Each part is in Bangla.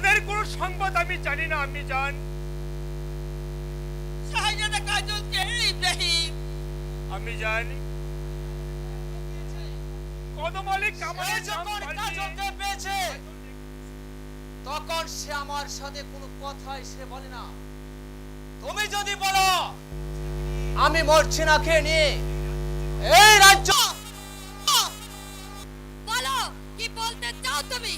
তাদের কোনো সংবাদ আমি জানি না আমি জান। শাহজাদা কাজল কে ইব্রাহিম? আমি জানি। কদম আলী কামালের যখন কাজলকে পেয়েছে তখন সে আমার সাথে কোনো কথাই সে বলে না। তুমি যদি বলো আমি মরছিনা খেয়ে নিয়ে এই রাজ্য বলো কি বলতে চাও তুমি?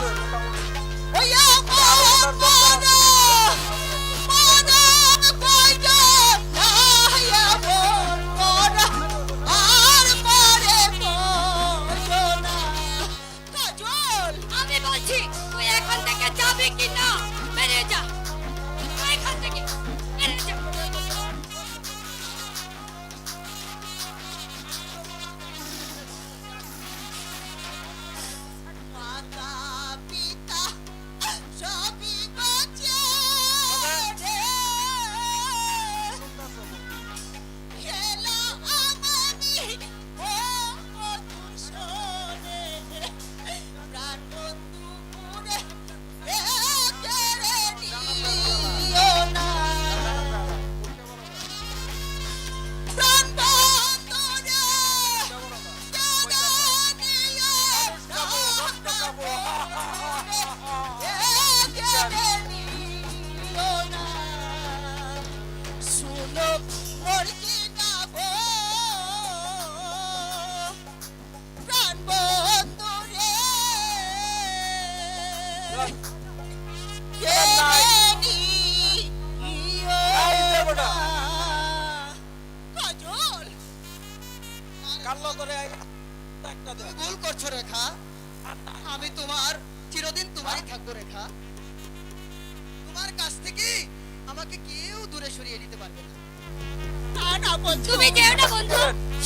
ওই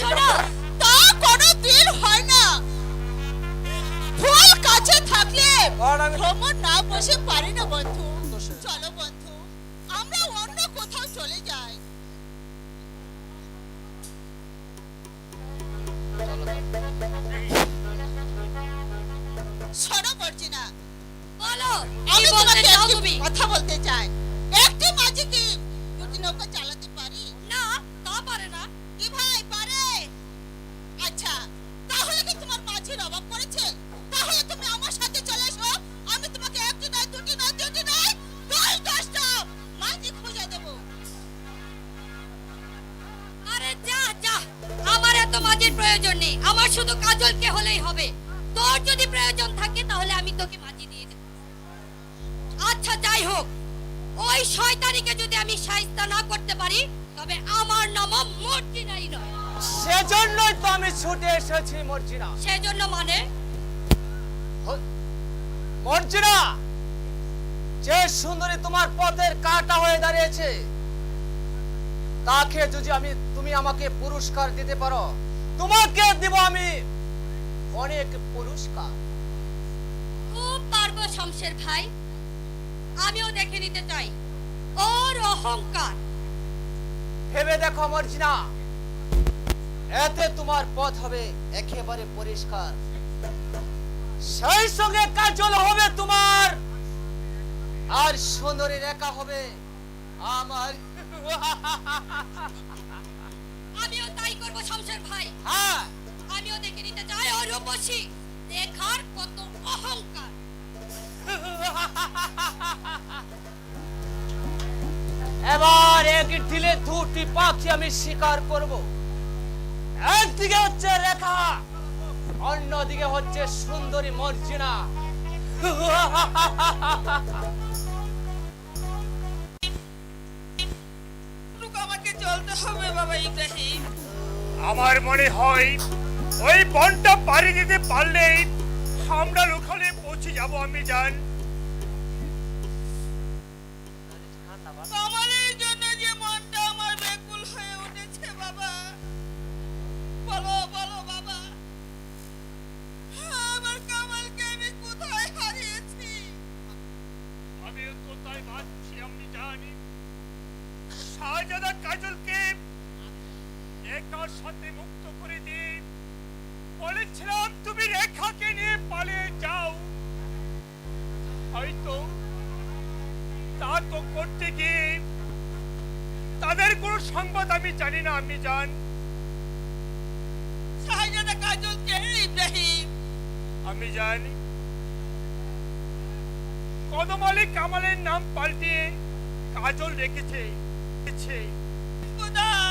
শোনো তা কোনো দিন হয় না। ফুল কাছে থাকলে ভ্রমণ না বসে পারি না বন্ধু। চলো বন্ধু আমরা অন্য কোথাও চলে যাই। শোনো বর্জিনা বলো আমি তোমাকে একটি কথা বলতে চাই। একটি মাঝি কি দুটি নৌকা চালাতে পারি? না তা পারে না। কি ভাই পারে আচ্ছা তাহলে কি তোমার মাঝির অভাব পড়েছে তাহলে তুমি আমার সাথে চলে এসো। আমি তোমাকে একটি নয়, দুটি নয় নয়, দশ, দশটা খুঁজে দেবো। আরে যা মাঝির প্রয়োজন নেই। আমার শুধু কাজলকে হলেই হবে। তোর যদি প্রয়োজন থাকে, তাহলে আমি তোকে দিয়ে দেব। আচ্ছা যাই হোক। ওই শয়তানিকে যদি আমি সাহিত্য না করতে পারি, তবে আমার নাম মর্জিনাই নয়। সেজন্যই তো আমি ছুটে এসেছি মর্জিনা। সেজন্য মানে? মর্জিনা যে সুন্দরী তোমার পথের কাটা হয়ে দাঁড়িয়েছে তাকে যদি আমি তুমি আমাকে পুরস্কার দিতে পারো তোমাকে দিব আমি অনেক পুরস্কার। খুব পারব শমশের ভাই। আমিও দেখে নিতে চাই। ওর অহংকার। ভেবে দেখো মর্জিনা। এতে তোমার পথ হবে একেবারে পরিষ্কার। সেই সঙ্গে কাজল হবে তোমার আর সুন্দরী রেখা হবে আমার। আমিও তাই করব শমশের ভাই। হ্যাঁ। আমিও দেখে নিতে চাই ওর রূপসী দেখার কত অহংকার। এবার এক ঢিলে দুটি পাখি আমি শিকার করব। একদিকে হচ্ছে রেখা অন্যদিকে হচ্ছে সুন্দরী মর্জিনা। আমাকে চলতে হবে বাবা ইব্রাহিম। আমার মনে হয় ওই বনটা পাড়ি দিতে পারলেই আমরা ওখানে পৌঁছে যাব আমি জান কামালের শাহজাদা কাজলকে রেখার সাথে মুক্ত করে দিন। বলেছিলাম তুমি রেখাকে নিয়ে পালিয়ে যাও। হয়তো তা তো করতে গিয়ে তাদের কোনো সংবাদ আমি জানি না আমি জান। শাহজাদা কাজলকে ইব্রাহিম। আমি জানি। কদম আলী কামালের নাম পাল্টিয়ে কাজল রেখেছে। রেখেছে। খোদা তুমি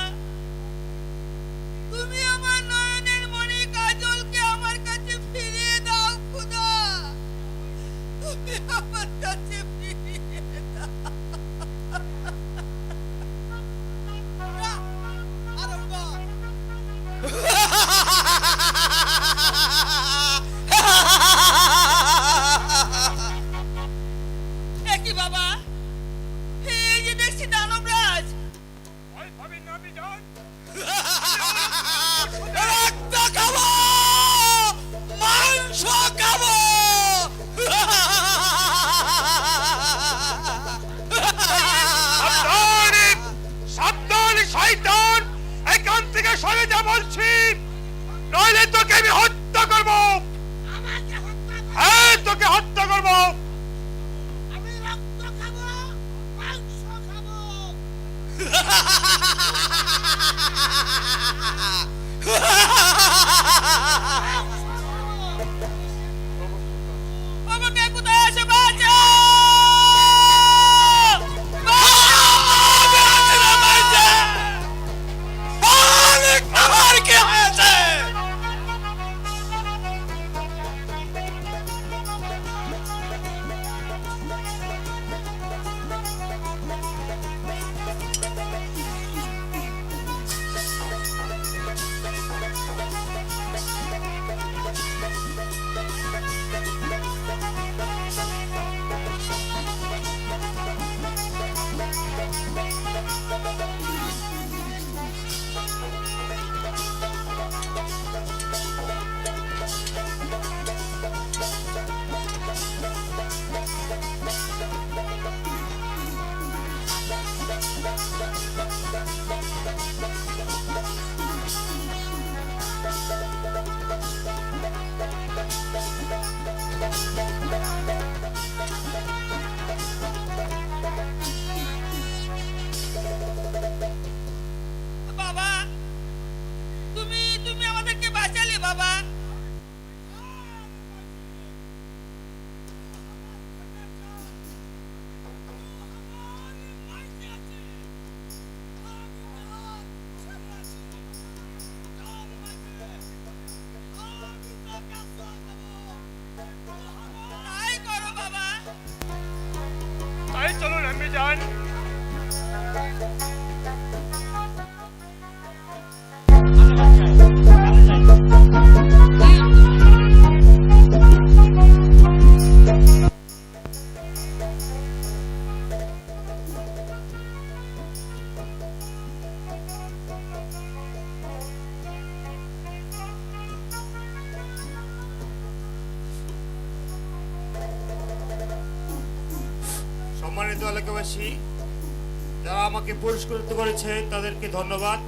করেছে তাদেরকে ধন্যবাদ।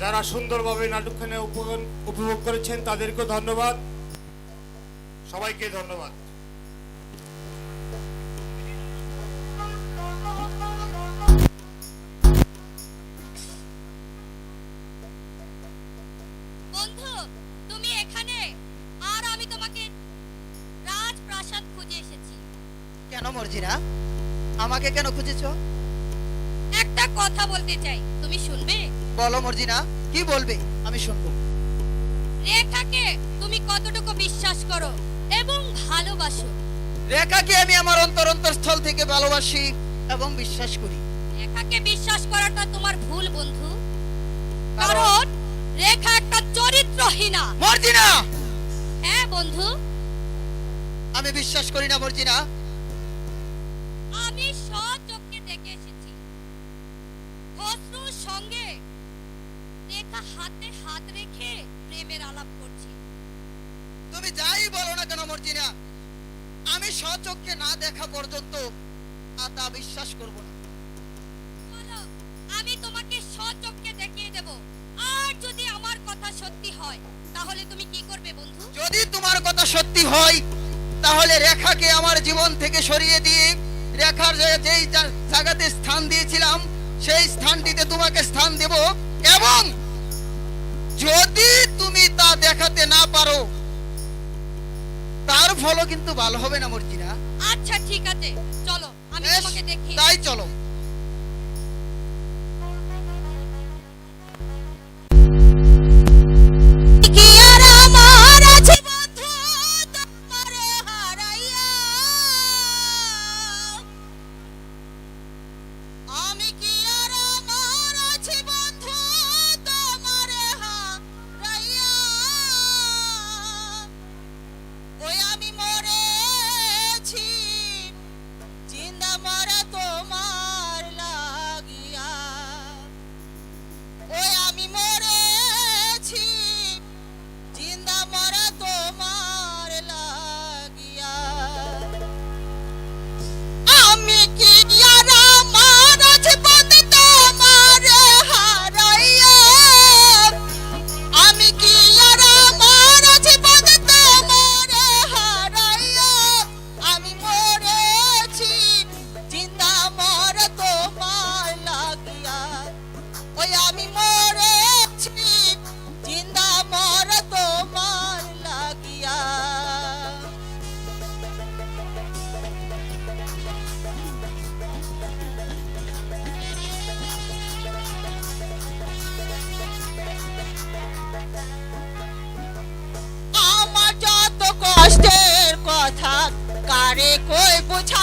যারা সুন্দরভাবে নাটকখানে উপভোগ করেছেন তাদেরকেও ধন্যবাদ। সবাইকে ধন্যবাদ। এখানে? আর আমি তোমাকে রাজপ্রাসাদ খুঁজে এসেছি। কেন মর্জিনা? আমাকে কেন খুঁজেছো? একটা কথা বলতে চাই। তুমি শুনবে? বলো মর্জিনা কি বলবে? আমি শুনব। রেখাকে তুমি কতটুকু বিশ্বাস করো এবং ভালোবাসো? রেখাকে আমি আমার অন্তর অন্তরস্থল থেকে ভালোবাসি এবং বিশ্বাস করি। রেখাকে বিশ্বাস করাটা তোমার ভুল বন্ধু। কারণ? রেখা একটা চরিত্রহীনা। মর্জিনা! হ্যাঁ বন্ধু। আমি বিশ্বাস করি না মর্জিনা। আমি সচক্ষে দেখে এসেছি খসরুর সঙ্গে রেখা হাতে হাত রেখে প্রেমের আলাপ করছে। তুমি যাই বলো না কেন মর্জিনা আমি স্বচক্ষে না দেখা পর্যন্ত আর তা বিশ্বাস করব না। আমি তোমাকে সচক্ষে দেখিয়ে দেব। আর যদি আমার কথা সত্যি হয় তাহলে তুমি কি করবে বন্ধু? যদি তোমার কথা সত্যি হয় তাহলে রেখাকে আমার জীবন থেকে সরিয়ে দিয়ে রেখার যে- যেই জায়গাতে স্থান দিয়েছিলাম সেই স্থানটিতে তোমাকে স্থান দেব এবং যদি তুমি তা দেখাতে না পারো তার ফলও কিন্তু ভালো হবে না মর্জিনা আচ্ছা ঠিক আছে। চলো আমি তোমাকে দেখি। তাই চলো। people.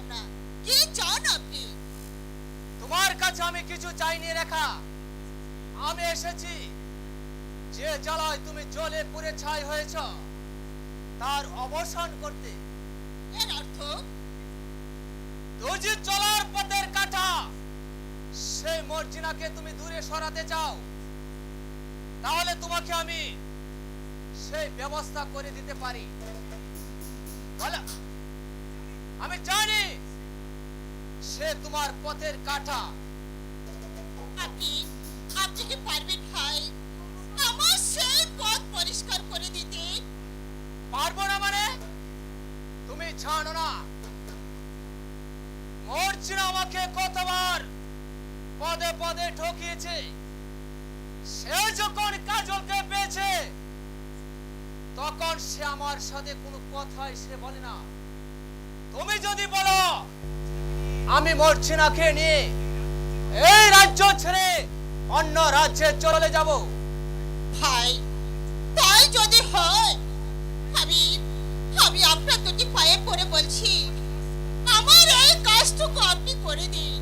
না। কি চান আপনি? তোমার কাছে আমি কিছু চাইনি রেখা। আমি এসেছি। যে জ্বালায় তুমি জ্বলে পুড়ে ছাই হয়েছ তার অবসান করতে। এর অর্থ? রোজি চলার পথের কাটা। সেই মর্জিনাকে তুমি দূরে সরাতে চাও। তাহলে তোমাকে আমি সেই ব্যবস্থা করে দিতে পারি। বলো। আমি জানি সে তোমার পথের কাটা। আপনি আপনি কি পারবেন ভাই? আমার সেই পথ পরিষ্কার করে দিতে। পারব না মানে? তুমি জানো না। মর্জিনা আমাকে কতবার? পদে পদে ঠকিয়েছে। সে যখন কাজলকে পেয়েছে তখন সে আমার সাথে কোনো কথাই সে বলে না। তুমি যদি বলো, আমি মর্জিনাকে নিয়ে, এই রাজ্য ছেড়ে অন্য রাজ্যে চলে যাব। ভাই, তাই যদি হয় আমি আমি আপনার দুটি পায়ে পড়ে বলছি, আমার এই কাজটুকু আপনি করে দিন।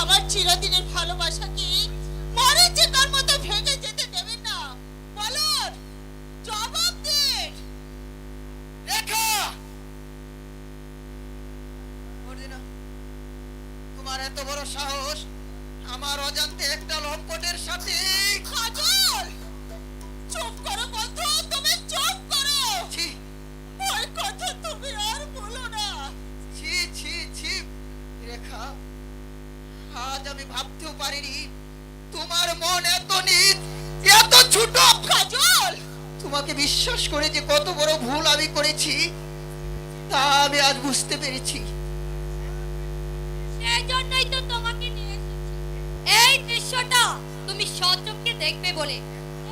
আমার চিরদিনের ভালোবাসা কি মরে যেকার মতো ভেঙে এত বড় সাহস? আমার অজান্তে একটা লম্পটের সাথে। কাজল চুপ করো বন্ধু তুমি চুপ করো! ছি। ওই কথা তুমি আর বলো না। ছি ছি ছি। রেখা আজ আমি ভাবতেও পারিনি তোমার মন এত নিজ এত ছোট। কাজল তোমাকে বিশ্বাস করে যে কত বড় ভুল আমি করেছি তা আমি আজ বুঝতে পেরেছি। জন্যই তো তোমাকে নিয়ে এসেছি। এই দৃশ্যটা তুমি দেখবে বলে।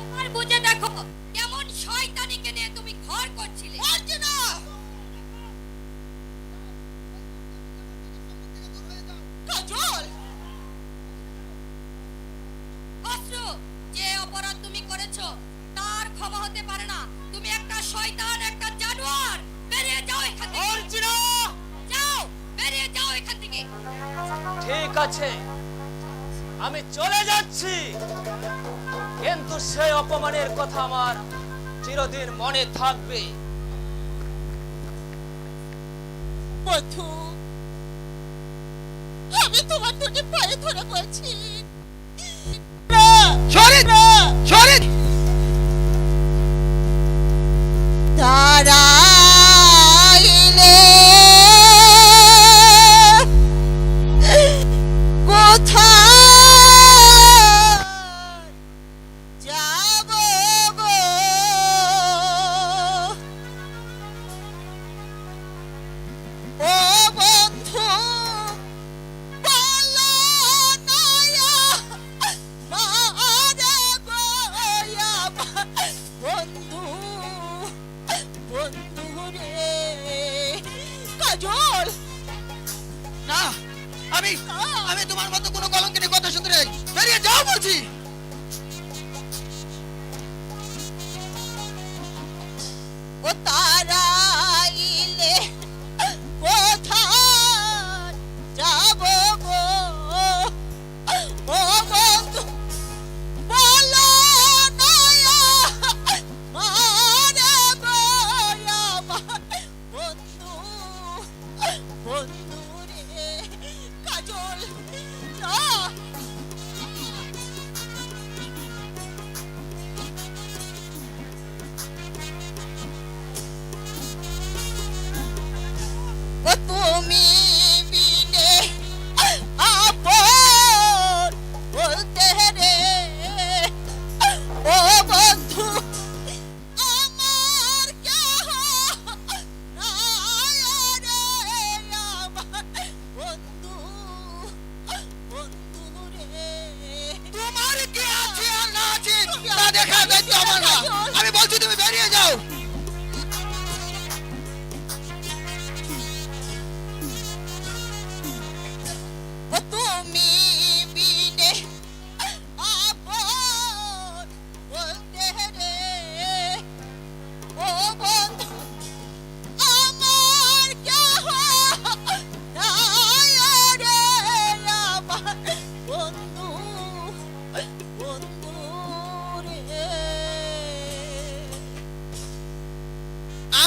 এবার বুঝে দেখো কেমন শয়তানিকে নিয়ে তুমি ঘর করছিলে। অর্জুনা! কাজল! অস্ত্র যে অপরাধ তুমি করেছ তার ক্ষমা হতে পারে না। তুমি একটা শয়তান। ঠিক আমি চলে যাচ্ছি। কিন্তু সেই অপমানের কথা আমার চিরদিন মনে থাকবে। আমি তোমার দুটি পায়ে ধরে বলছি। তারা কাজল না আমি আমি তোমার মতো কোনো কলঙ্কিনী কথা শুনতে নেই। বেরিয়ে যাও বলছি! ও তা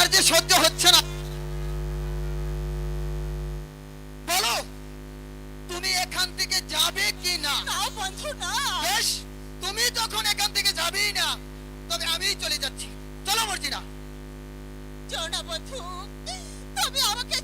আমার যে সহ্য হচ্ছে না। বলো তুমি এখান থেকে যাবে কি না? বন্ধু না। বেশ তুমি যখন এখান থেকে যাবে না তবে আমি চলে যাচ্ছি। চলো মর্জিনা। চলো না বন্ধু তবে আমাকে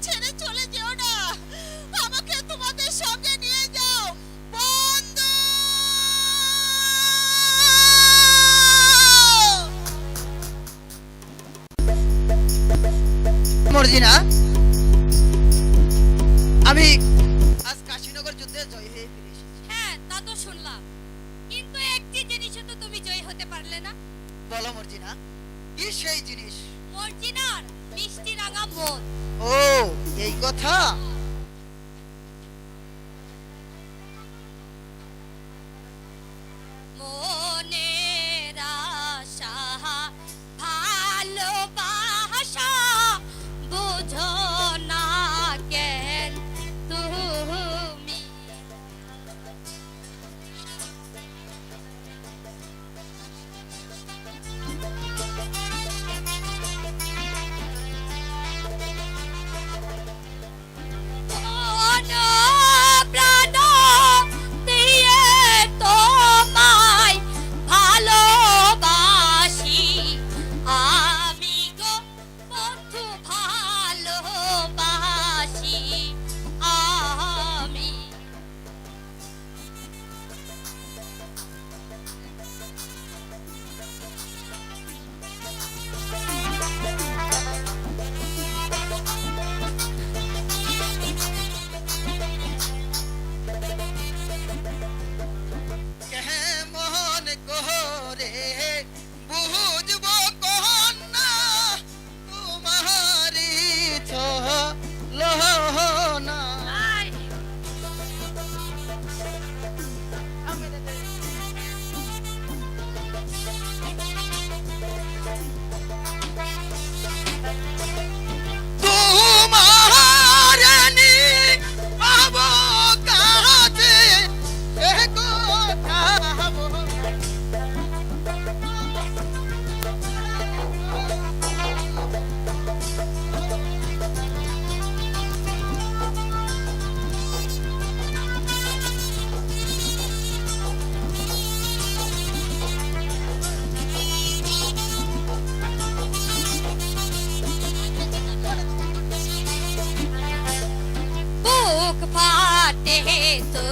কথা। তো